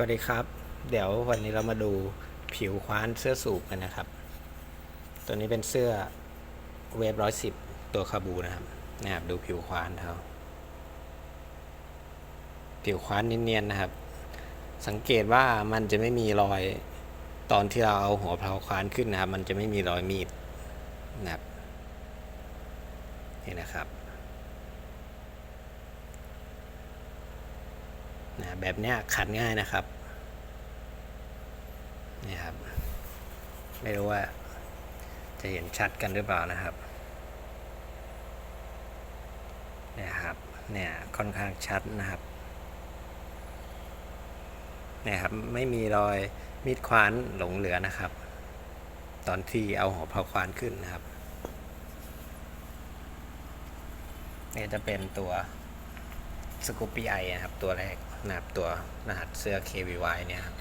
สวัสดีครับ เดี๋ยววันนี้เรามาดูผิวคว้านเสื้อสูบกันนะครับ ตัวนี้เป็นเสื้อเวฟร้อยสิบตัวคาบูนะครับนะครับ ดูผิวคว้านเขาผิวคว้านเนียนๆนะครับ สังเกตว่ามันจะไม่มีรอยตอนที่เราเอาหัวเพลาคว้านขึ้นนะครับ มันจะไม่มีรอยมีดนะครับนี่นะครับ นะแบบนี้ขัดง่ายนะครับนี่ครับ ไม่รู้ว่าจะเห็นชัดกันหรือเปล่านะครับนี่ครับเนี่ยค่อนข้างชัดนะครับเนี่ยครับไม่มีรอยมีดควานหลงเหลือนะครับ ตอนที่เอาหัวเพาควานขึ้นนะครับเนี่ยจะเป็นตัว สกูปปี้ไอนะครับ ตัวแรกนะครับตัวรหัสเสื้อ KVY เนี่ยครับ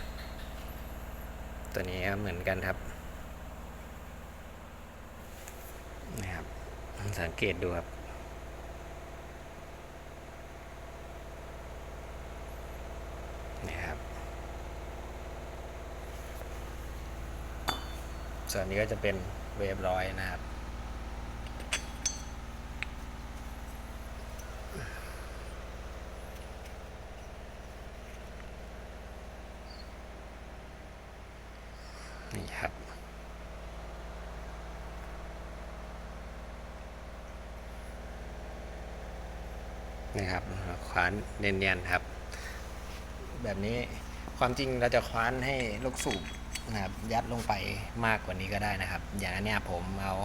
ตัวนี้ครับเหมือนกันครับนะครับ สังเกตดูครับนี่ครับ ส่วนนี้ก็จะเป็นเวฟร้อยนะครับ นี่ครับนี่ครับคว้านเนียนๆครับ แบบนี้ความจริงเราจะคว้านให้ลูกสูบนะครับยัดลงไปมากกว่านี้ก็ได้นะครับ อย่างนี้ผมเอา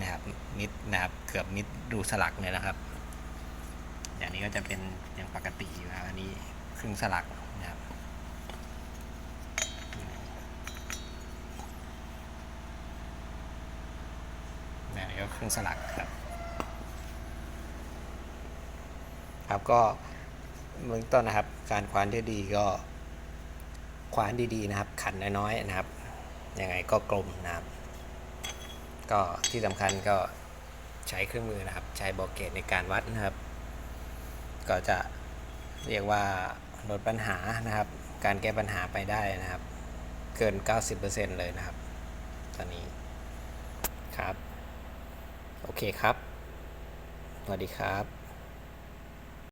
นะครับมิดนะครับเกือบมิดรูสลักเลยนะครับ อย่างนี้ก็จะเป็นอย่างปกติอยู่นะครับอันนี้ครึ่งสลักนะครับ เนี่ยนี่ก็ครึ่งสลักครับ ครับก็เบื้องต้นนะครับ การคว้านที่ดีก็คว้านดีๆนะครับ ขันน้อยๆนะครับยังไงก็กลมนะครับ ก็ที่สำคัญก็ใช้เครื่องมือนะครับ ใช้บอกเกตในการวัดนะครับ ก็จะเรียกว่าลดปัญหานะครับ การแก้ปัญหาไปได้นะครับ เกิน 90%เลยนะครับ ตอนนี้ครับ โอเคครับ สวัสดีครับ